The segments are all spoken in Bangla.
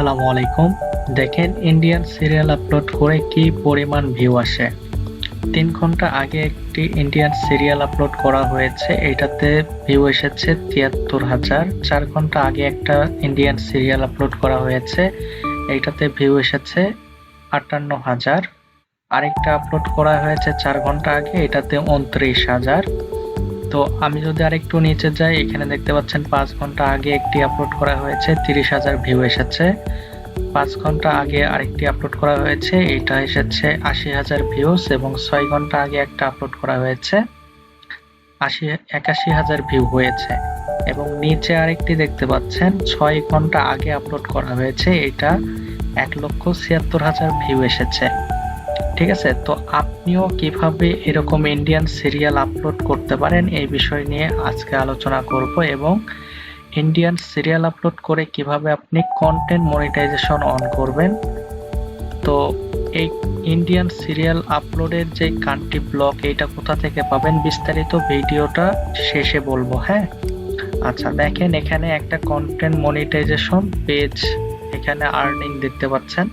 আসসালামু আলাইকুম। দেখেন ইন্ডিয়ান সিরিয়াল আপলোড করে কি পরিমাণ ভিউ আসে। তিন ঘণ্টা আগে একটি ইন্ডিয়ান সিরিয়াল আপলোড করা হয়েছে, এটাতে ভিউ এসেছে তিয়াত্তর হাজার। চার ঘণ্টা আগে একটা ইন্ডিয়ান সিরিয়াল আপলোড করা হয়েছে এইটাতে ভিউ এসেছে আটান্ন হাজার। আরেকটা আপলোড করা হয়েছে চার ঘণ্টা আগে, এটাতে উনত্রিশ হাজার। তো আমি যদি আরেকটু নিচে যাই, এখানে দেখতে পাচ্ছেন পাঁচ ঘণ্টা আগে একটি আপলোড করা হয়েছে, তিরিশ হাজার ভিউ এসেছে। পাঁচ ঘণ্টা আগে আরেকটি আপলোড করা হয়েছে এটা এসেছে আশি হাজার ভিউস এবং ছয় ঘণ্টা আগে একটা আপলোড করা হয়েছে, আশি, একাশি হাজার ভিউ হয়েছে। এবং নিচে আরেকটি দেখতে পাচ্ছেন, ছয় ঘণ্টা আগে আপলোড করা হয়েছে এটা এক লক্ষ ছিয়াত্তর হাজার ভিউ এসেছে। ঠিক আছে? তো আপনিও কীভাবে এরকম ইন্ডিয়ান সিরিয়াল আপলোড করতে পারেন এই বিষয় নিয়ে আজকে আলোচনা করব এবং ইন্ডিয়ান সিরিয়াল আপলোড করে কীভাবে আপনি কন্টেন্ট মনিটাইজেশন অন করবেন। তো এই ইন্ডিয়ান সিরিয়াল আপলোডের যে কান্ট্রি ব্লক এইটা কোথা থেকে পাবেন? বিস্তারিত ভিডিওটা শেষে বলব হ্যাঁ? আচ্ছা দেখেন এখানে একটা কন্টেন্ট মনিটাইজেশন পেজ এখানে আর্নিং দেখতে পাচ্ছেন।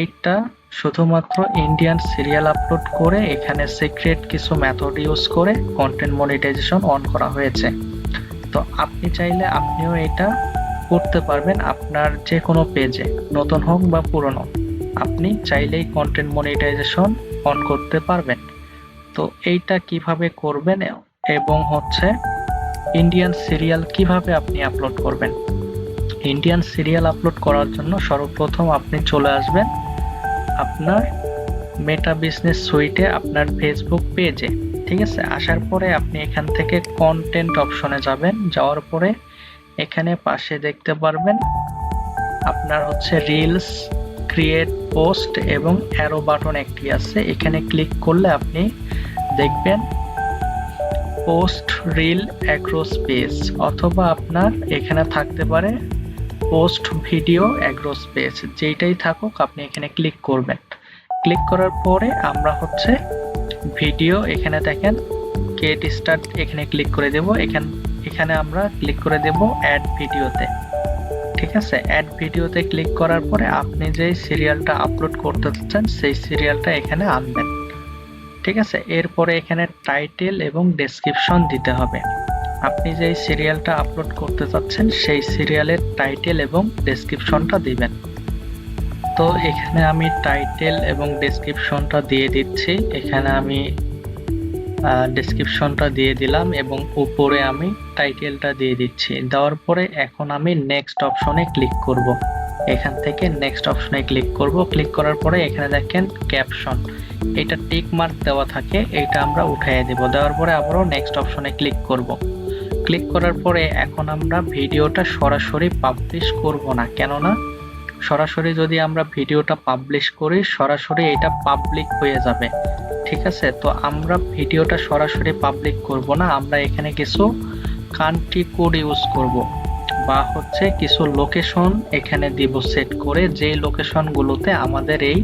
এইটা শুধুমাত্র ইন্ডিয়ান সিরিয়াল আপলোড করে এখানে সিক্রেট কিছু মেথড ইউজ করে কন্টেন্ট মনিটাইজেশন অন করা হয়েছে। তো আপনি চাইলে আপনিও এটা করতে পারবেন আপনার যে কোনো পেজে নতুন হোক বা পুরনো। আপনি চাইলেই কন্টেন্ট মনিটাইজেশন অন করতে পারবেন। তো এইটা কীভাবে করবেন এবং হচ্ছে ইন্ডিয়ান সিরিয়াল কীভাবে আপনি আপলোড করবেন? ইন্ডিয়ান সিরিয়াল আপলোড করার জন্য সর্বপ্রথম আপনি চলে আসবেন আপনার মেটা বিজনেস সুইটে আপনার ফেসবুক পেজে ঠিক আছে? আসার পরে আপনি এখান থেকে কন্টেন্ট অপশনে যাবেন, যাওয়ার পরে এখানে পাশে দেখতে পারবেন আপনার হচ্ছে রিলস ক্রিয়েট পোস্ট এবং অ্যারো বাটন একটি আছে। এখানে ক্লিক করলে আপনি দেখবেন পোস্ট রিল অ্যাক্রোস পেজ অথবা আপনার এখানে থাকতে পারে পোস্ট ভিডিও অ্যাগ্রো স্পেস যেইটাই থাকুক, আপনি এখানে ক্লিক করবেন। ক্লিক করার পরে আমরা হচ্ছে ভিডিও এখানে দেখেন গেট স্টার্ট এখানে ক্লিক করে দেব। এখান, এখানে আমরা ক্লিক করে দেব অ্যাড ভিডিওতে ঠিক আছে? অ্যাড ভিডিওতে ক্লিক করার পরে আপনি যেই সিরিয়ালটা আপলোড করতে চাচ্ছেন, সেই সিরিয়ালটা এখানে আনবেন। ঠিক আছে? এরপরে এখানে টাইটেল এবং ডেসক্রিপশন দিতে হবে। আপনি যে সিরিয়ালটা আপলোড করতে চাচ্ছেন, সেই সিরিয়ালের টাইটেল এবং ডেসক্রিপশনটা দিবেন। তো এখানে আমি টাইটেল এবং ডেসক্রিপশনটা দিয়ে দিচ্ছি। এখানে আমি ডেসক্রিপশনটা দিয়ে দিলাম এবং উপরে আমি টাইটেলটা দিয়ে দিচ্ছি। দেওয়ার পরে এখন আমি নেক্সট অপশনে ক্লিক করব। এখান থেকে নেক্সট অপশনে ক্লিক করব। ক্লিক করার পরে এখানে দেখেন ক্যাপশন এটা টিক মার্ক দেওয়া থাকে। এটা আমরা উঠাইয়ে দেব। দেওয়ার পরে আবারও নেক্সট অপশনে ক্লিক করব। ক্লিক করার পরে এখন আমরা ভিডিওটা সরাসরি পাবলিশ করব না। কেননা সরাসরি যদি আমরা ভিডিওটা পাবলিশ করি, সরাসরি এটা পাবলিক হয়ে যাবে। ঠিক আছে? তো আমরা ভিডিওটা সরাসরি পাবলিক করব না। আমরা এখানে কিছু কান্ট্রি কোড ইউজ করব বা হচ্ছে কিছু লোকেশন এখানে দিব সেট করে, যেই লোকেশনগুলোতে আমাদের এই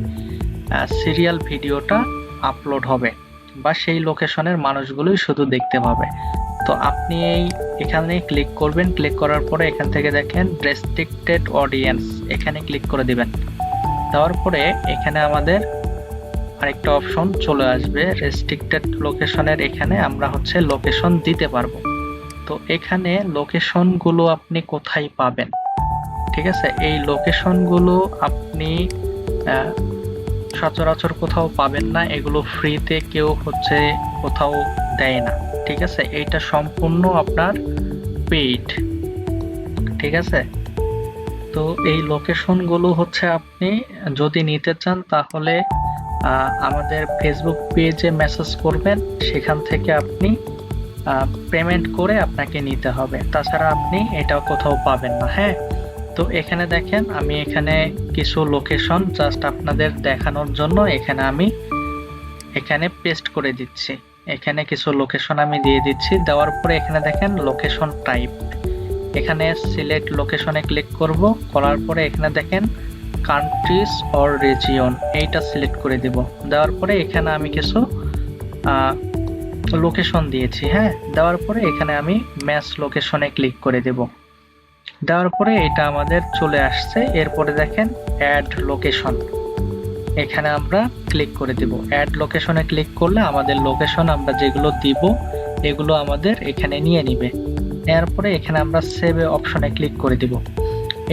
সিরিয়াল ভিডিওটা আপলোড হবে বা সেই লোকেশনের মানুষগুলোই শুধু দেখতে পাবে। তো আপনি এই এখানে ক্লিক করবেন। ক্লিক করার পরে এখান থেকে দেখেন রেস্ট্রিক্টেড অডিয়েন্স এখানে ক্লিক করে দিবেন। দেওয়ার পরে এখানে আমাদের আরেকটা অপশন চলে আসবে। রেস্ট্রিক্টেড লোকেশনের এখানে আমরা হচ্ছে লোকেশন দিতে পারব। তো এখানে লোকেশনগুলো আপনি কোথায় পাবেন? ঠিক আছে? এই লোকেশনগুলো আপনি সচরাচর কোথাও পাবেন না। এগুলো ফ্রিতে কেউ হচ্ছে কোথাও দেয় না। ঠিক আছে? এইটা সম্পূর্ণ আপনার পেইড ঠিক আছে? তো এই লোকেশনগুলো হচ্ছে আপনি যদি নিতে চান তাহলে আমাদের ফেসবুক পেজে মেসেজ করবেন। সেখান থেকে আপনি পেমেন্ট করে আপনাকে নিতে হবে। তাছাড়া আপনি এটা কোথাও পাবেন না হ্যাঁ? তো এখানে দেখেন, আমি এখানে কিছু লোকেশন জাস্ট আপনাদের দেখানোর জন্য এখানে আমি এখানে পেস্ট করে দিচ্ছি। এখানে কিছু লোকেশন আমি দিয়ে দিচ্ছি। দেওয়ার পরে এখানে দেখেন লোকেশন টাইপ এখানে সিলেক্ট লোকেশনে ক্লিক করব। করার পরে এখানে দেখেন কান্ট্রিজ অর রিজিয়ন এইটা সিলেক্ট করে দেব। দেওয়ার পরে এখানে আমি কিছু লোকেশন দিয়েছি হ্যাঁ? দেওয়ার পরে এখানে আমি ম্যাচ লোকেশনে ক্লিক করে দেব। দেওয়ার পরে এটা আমাদের চলে আসছে। এরপরে দেখেন অ্যাড লোকেশন এখানে আমরা ক্লিক করে দিব। অ্যাড লোকেশনে ক্লিক করলে আমাদের লোকেশন আমরা যেগুলো দিব, এগুলো আমাদের এখানে নিয়ে নিবে। এরপরে এখানে আমরা সেভ অপশনে ক্লিক করে দিব।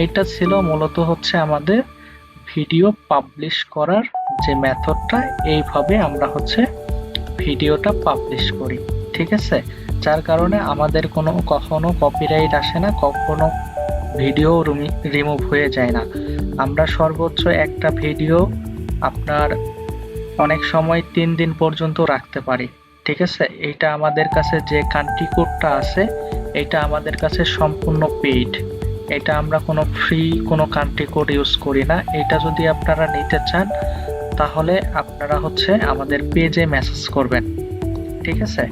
এটা ছিল মূলত হচ্ছে আমাদের ভিডিও পাবলিশ করার যে মেথডটা এইভাবে আমরা হচ্ছে ভিডিওটা পাবলিশ করি। ঠিক আছে? যার কারণে আমাদের কোনো কখনো কপিরাইট আসে না, কখনো ভিডিও রিমুভ হয়ে যায় না। আমরা সর্বোচ্চ একটা ভিডিও আপনার অনেক সময় তিন দিন পর্যন্ত রাখতে পারি, ঠিক আছে? এটা আমাদের কাছে যে কান্ট্রি কোডটা আছে এটা আমাদের কাছে সম্পূর্ণ পেইড এটা আমরা কোনো ফ্রি কোনো কান্ট্রি কোড ইউজ করি না। এটা যদি আপনারা নিতে চান, তাহলে আপনারা হচ্ছে আমাদের পেজে মেসেজ করবেন, ঠিক আছে?